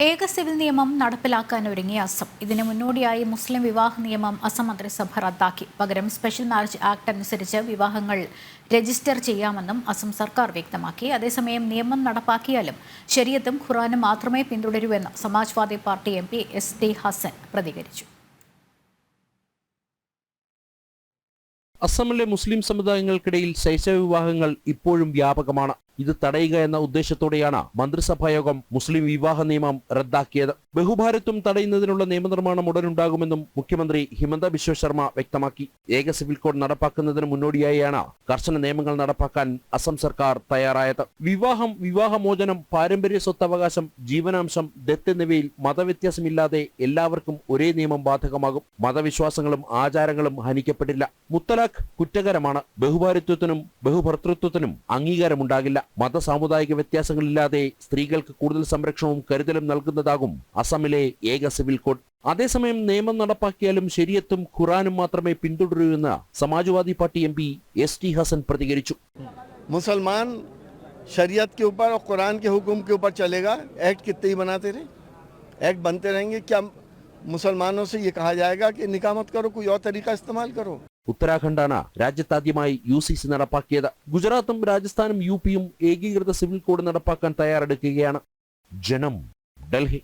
ഏക സിവിൽ നിയമം നടപ്പിലാക്കാൻ ഒരുങ്ങിയ അസം. ഇതിന് മുന്നോടിയായി മുസ്ലിം വിവാഹ നിയമം അസം മന്ത്രിസഭ റദ്ദാക്കി. പകരം സ്പെഷ്യൽ മാരേജ് ആക്ട് അനുസരിച്ച് വിവാഹങ്ങൾ രജിസ്റ്റർ ചെയ്യാമെന്നും അസം സർക്കാർ വ്യക്തമാക്കി. അതേസമയം നിയമം നടപ്പാക്കിയാലും ശരിയത്തും ഖുറാനും മാത്രമേ പിന്തുടരൂവെന്ന് Samajwadi party M P S T Hasan പ്രതികരിച്ചു. അസമിലെ മുസ്ലിം സമുദായങ്ങൾക്കിടയിൽ ശൈശവ വിവാഹങ്ങൾ ഇപ്പോഴും വ്യാപകമാണ്. ഇത് തടയുക എന്ന ഉദ്ദേശത്തോടെയാണ് മന്ത്രിസഭായോഗം മുസ്ലിം വിവാഹ നിയമം റദ്ദാക്കിയത്. ബഹുഭാരത്വം തടയുന്നതിനുള്ള നിയമനിർമ്മാണം ഉടനുണ്ടാകുമെന്നും മുഖ്യമന്ത്രി ഹിമന്ത ബിശ്വ ശർമ്മ വ്യക്തമാക്കി. ഏക സിവിൽ കോഡ് നടപ്പാക്കുന്നതിന് മുന്നോടിയായാണ് കർശന നിയമങ്ങൾ നടപ്പാക്കാൻ അസം സർക്കാർ തയ്യാറായത്. വിവാഹം വിവാഹമോചനം പാരമ്പര്യ സ്വത്തവകാശം ജീവനാംശം ദത്ത് എന്നിവയിൽ മതവ്യത്യാസമില്ലാതെ എല്ലാവർക്കും ഒരേ നിയമം ബാധകമാകും. മതവിശ്വാസങ്ങളും ആചാരങ്ങളും ഹനിക്കപ്പെട്ടില്ല. മുത്തലാഖ് കുറ്റകരമാണ്. ബഹുഭാരത്വത്തിനും ബഹുഭർത്തൃത്വത്തിനും അംഗീകാരമുണ്ടാകില്ല. മത സാമുദായിക വ്യത്യാസങ്ങളില്ലാതെ സ്ത്രീകൾക്ക് കൂടുതൽ സംരക്ഷണവും കരുതലും നൽകുന്നതാകും അസമിലെ ഏക സിവിൽ കോഡ് അതേസമയം നിയമം നടപ്പാക്കിയാലും ശരിയത്തും ഖുറാനും മാത്രമേ പിന്തുടരൂ എന്ന് Samajwadi Party M P S T Hasan പ്രതികരിച്ചു मुसलमान शरीयत के ऊपर और कुरान के हुक्म के ऊपर चलेगा एक्ट कितने ही बनाते रहे एक्ट बनते रहेंगे क्या मुसलमानों से ये कहा जाएगा कि निकाह मत करो कोई और तरीका इस्तेमाल करो ഉത്തരാഖണ്ഡാണ് രാജ്യത്താദ്യമായി യു സി സി നടപ്പാക്കിയത്. ഗുജറാത്തും രാജസ്ഥാനും യു പിയും ഏകീകൃത സിവിൽ കോഡ് നടപ്പാക്കാൻ തയ്യാറെടുക്കുകയാണ്. ജനം ഡൽഹി.